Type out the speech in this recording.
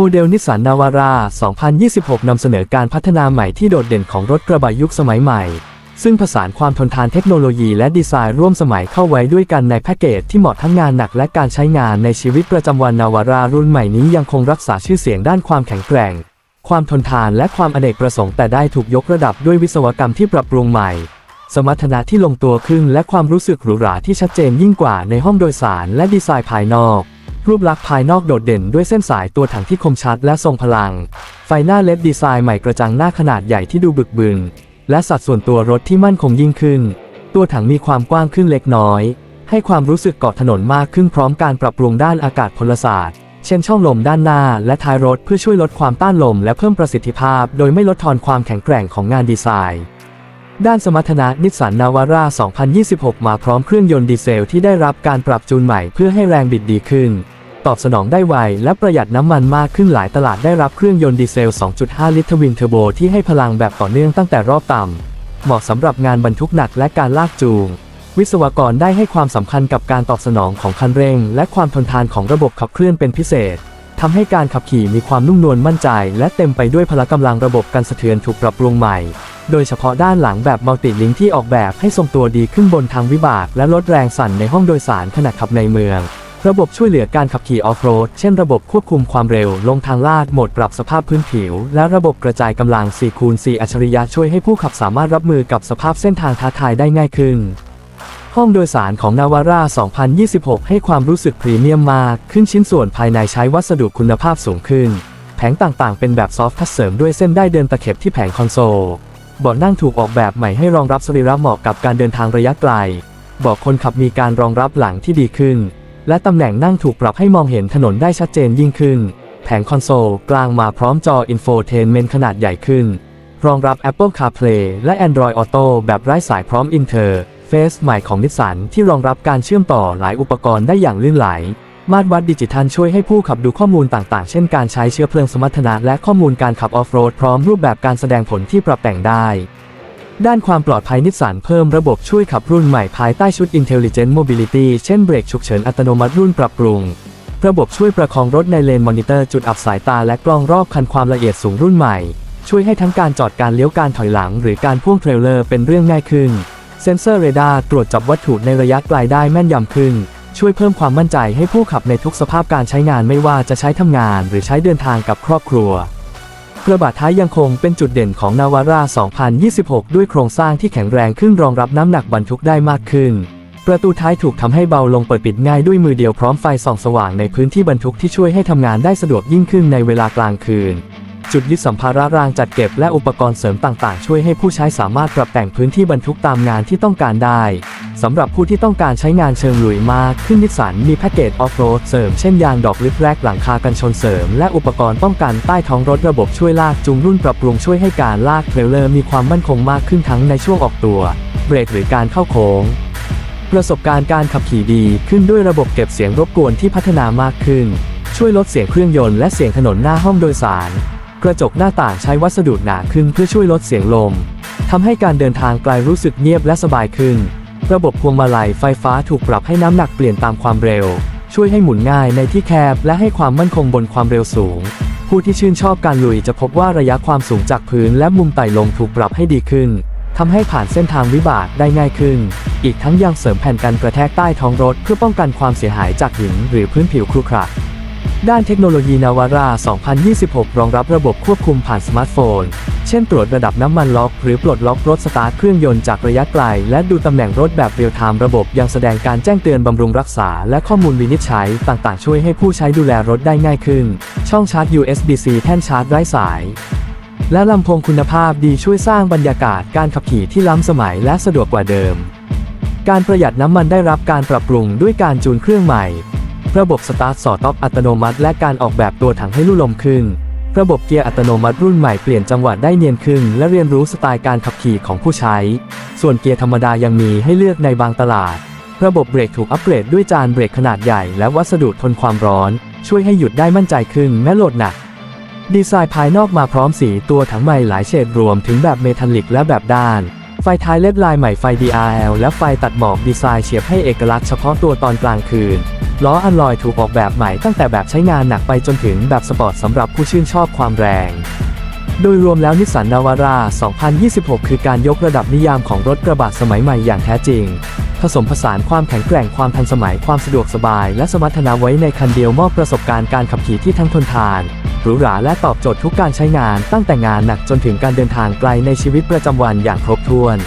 โมเดลนิสสันนาวาร่า 2026 นำเสนอการพัฒนาใหม่ที่โดดเด่นของรถกระบะยุคสมัยใหม่ ซึ่งผสานความทนทานเทคโนโลยีและดีไซน์ร่วมสมัยเข้าไว้ด้วยกันในแพ็กเกจที่เหมาะทั้งงานหนักและการใช้งานในชีวิตประจำวันนาวาร่ารุ่นใหม่นี้ยังคงรักษาชื่อเสียงด้านความแข็งแกร่ง ความทนทานและความอเนกประสงค์แต่ได้ถูกยกระดับด้วยวิศวกรรมที่ปรับปรุงใหม่ สมรรถนะที่ลงตัวขึ้นและความรู้สึกหรูหราที่ชัดเจนยิ่งกว่าในห้องโดยสารและดีไซน์ภายนอก รูปลักษณ์ภายนอกโดดเด่นด้วยเส้นสายตัวถังที่คมชัดและทรงพลัง ไฟหน้าเลดดีไซน์ใหม่กระจังหน้าขนาดใหญ่ที่ดูบึกบึน และสัดส่วนตัวรถที่มั่นคงยิ่งขึ้น ตัวถังมีความกว้างขึ้นเล็กน้อย ให้ความรู้สึกเกาะถนนมากขึ้นพร้อมการปรับปรุงด้านอากาศพลศาสตร์ เช่นช่องลมด้านหน้าและท้ายรถเพื่อช่วยลดความต้านลมและเพิ่มประสิทธิภาพ โดยไม่ลดทอนความแข็งแกร่งของงานดีไซน์ด้านสมรรถนะนิสสันนาวาร่า 2026 มาพร้อมเครื่องยนต์ดีเซลที่ได้รับการปรับจูนใหม่เพื่อให้แรงบิดดีขึ้น ตอบสนองได้ไว และประหยัดน้ำมันมากขึ้นหลายตลาดได้รับเครื่องยนต์ดีเซล 2.5 ลิตรทวินเทอร์โบที่ให้พลังแบบต่อเนื่องตั้งแต่รอบต่ำ เหมาะสำหรับงานบรรทุกหนักและการลากจูง วิศวกรได้ให้ความสำคัญกับการตอบสนองของคันเร่ง และความทนทานของระบบขับเคลื่อนเป็นพิเศษทำให้การขับขี่มีความนุ่มนวลมั่นใจ และเต็มไปด้วยพละกำลังระบบกันสะเทือนถูกปรับปรุงใหม่ โดยเฉพาะด้านหลังแบบมัลติลิงที่ออกแบบให้ทรงตัวดีขึ้นบนทางวิบาก และลดแรงสั่นในห้องโดยสารขณะขับในเมือง ระบบช่วยเหลือการขับขี่ออฟโรด เช่นระบบควบคุมความเร็ว ลงทางลาดโหมดปรับสภาพพื้นผิว และระบบกระจายกำลัง 4 คูณ 4 อัจฉริยะช่วยให้ผู้ขับสามารถรับมือกับสภาพเส้นทางท้าทายได้ง่ายขึ้น ห้องโดยสารของนาวาร่า 2026 ให้ความรู้สึกพรีเมียมมาก ขึ้นชิ้นส่วนภายในใช้วัสดุคุณภาพสูงขึ้น แผงต่างๆ เป็นแบบซอฟต์ทัชเสริมด้วยเส้นได้เดินตะเข็บที่แผงคอนโซลเบาะนั่งถูกออกแบบใหม่ให้รองรับสรีระเหมาะกับการเดินทางระยะไกลเบาะคนขับมีการรองรับหลังที่ดีขึ้น และตำแหน่งนั่งถูกปรับให้มองเห็นถนนได้ชัดเจนยิ่งขึ้น แผงคอนโซลกลางมาพร้อมจออินโฟเทนเมนต์ขนาดใหญ่ขึ้น รองรับ Apple CarPlay และ Android Auto แบบไร้สายพร้อม Inter เฟสใหม่ของนิสสันที่รองรับการเชื่อมต่อหลายอุปกรณ์ได้อย่างลื่นไหล มาตรวัดดิจิทัลช่วยให้ผู้ขับดูข้อมูลต่างๆ เช่นการใช้เชื้อเพลิงสมรรถนะและข้อมูลการขับออฟโรดพร้อมรูปแบบการแสดงผลที่ปรับแต่งได้ ด้านความปลอดภัยนิสสันเพิ่มระบบช่วยขับรุ่นใหม่ภายใต้ชุด Intelligent Mobility เช่นเบรกฉุกเฉินอัตโนมัติรุ่นปรับปรุง ระบบช่วยประคองรถในเลนมอนิเตอร์จุดอับสายตาและกล้องรอบคันความละเอียดสูงรุ่นใหม่ ช่วยให้ทั้งการจอดการเลี้ยวการถอยหลัง หรือการพ่วงเทรลเลอร์เป็นเรื่องง่ายขึ้น เซ็นเซอร์เรดาร์ตรวจจับวัตถุในระยะไกลได้แม่นยำขึ้น ช่วยเพิ่มความมั่นใจให้ผู้ขับในทุกสภาพการใช้งานไม่ว่าจะใช้ทำงาน หรือใช้เดินทางกับครอบครัว กระบะท้ายยังคงเป็นจุดเด่นของนาวาร่า 2026 ด้วยโครงสร้างที่แข็งแรงขึ้นรองรับน้ำหนักบรรทุกได้มากขึ้น ประตูท้ายถูกทำให้เบาลงเปิดปิดง่ายด้วยมือเดียวพร้อมไฟส่องสว่างในพื้นที่บรรทุกที่ช่วยให้ทำงานได้สะดวกยิ่งขึ้นในเวลากลางคืน จุดยึดสัมภาระรางจัดเก็บและอุปกรณ์เสริมต่างๆ ช่วยให้ผู้ใช้สามารถปรับแต่งพื้นที่บรรทุกตามงานที่ต้องการได้ สำหรับผู้ที่ต้องการใช้งานเชิงลุยมากขึ้นนิสสันมีแพ็กเกจออฟโรดเสริมเช่นยางดอกลิฟแรกหลังคากันชนเสริม และอุปกรณ์ป้องกันใต้ท้องรถระบบช่วยลากจูงรุ่นปรับปรุงช่วยให้การลากเทรลเลอร์มีความมั่นคงมากขึ้นทั้งในช่วงออกตัว เบรกหรือการเข้าโค้ง ประสบการณ์การขับขี่ดีขึ้นด้วยระบบเก็บเสียงรบกวนที่พัฒนามากขึ้น ช่วยลดเสียงเครื่องยนต์และเสียงถนนหน้าห้องโดยสาร กระจกหน้าต่างใช้วัสดุหนาขึ้นเพื่อช่วยลดเสียงลมทำให้การเดินทางไกลรู้สึกเงียบและสบายขึ้น ระบบพวงมาลัยไฟฟ้าถูกปรับให้น้ำหนักเปลี่ยนตามความเร็ว ช่วยให้หมุนง่ายในที่แคบและให้ความมั่นคงบนความเร็วสูง ผู้ที่ชื่นชอบการลุยจะพบว่าระยะความสูงจากพื้นและมุมไต่ลงถูกปรับให้ดีขึ้นทำให้ผ่านเส้นทางวิบากได้ง่ายขึ้น อีกทั้งยังเสริมแผ่นกันกระแทกใต้ท้องรถเพื่อป้องกันความเสียหายจากหินหรือพื้นผิวครุขระ ด้านเทคโนโลยีนาวาร่า 2026 รองรับระบบควบคุมผ่านสมาร์ทโฟน เช่นตรวจระดับน้ำมันล็อก หรือปลดล็อกรถสตาร์ทเครื่องยนต์จากระยะไกล และดูตำแหน่งรถแบบเรียลไทม์ระบบยังแสดงการแจ้งเตือนบำรุงรักษา และข้อมูลวินิจฉัย ต่างๆ ช่วยให้ผู้ใช้ดูแลรถได้ง่ายขึ้น ช่องชาร์จ USB-C แท่นชาร์จไร้สาย และลำโพงคุณภาพดีช่วยสร้างบรรยากาศการขับขี่ที่ล้ำสมัยและสะดวกกว่าเดิม การประหยัดน้ำมันได้รับการปรับปรุงด้วยการจูนเครื่องใหม่ ระบบสตาร์ทสอต็อปอัตโนมัติ และการออกแบบตัวถังให้ลู่ลมขึ้น ระบบเกียร์อัตโนมัติรุ่นใหม่เปลี่ยนจังหวะได้เนียนขึ้น และเรียนรู้สไตล์การขับขี่ของผู้ใช้ ส่วนเกียร์ธรรมดายังมีให้เลือกในบางตลาด ระบบเบรกถูกอัปเกรดด้วยจานเบรกขนาดใหญ่ และวัสดุทนความร้อน ช่วยให้หยุดได้มั่นใจขึ้นแม้โหลดหนัก ดีไซน์ภายนอกมาพร้อมสีตัวถังใหม่หลายเฉดรวมถึงแบบเมทัลลิกและแบบด้านไฟท้ายเล็ดลายใหม่ไฟ DRL และไฟตัดหมอกดีไซน์เฉียบให้เอกลักษณ์เฉพาะตัวตอนกลางคืน ล้ออัลลอยถูกออกแบบใหม่ตั้งแต่แบบใช้งานหนักไปจนถึงแบบสปอร์ตสำหรับผู้ชื่นชอบความแรง โดยรวมแล้วนิสสันนาวาร่า 2026 คือการยกระดับนิยามของรถกระบะสมัยใหม่อย่างแท้จริง ผสมผสานความแข็งแกร่งความทันสมัยความสะดวกสบาย และสมรรถนะไว้ในคันเดียวมอบประสบการณ์การขับขี่ที่ทั้งทนทานหรูหราและตอบโจทย์ทุกการใช้งานตั้งแต่งานหนักจนถึงการเดินทางไกลในชีวิตประจำวันอย่างครบถ้วน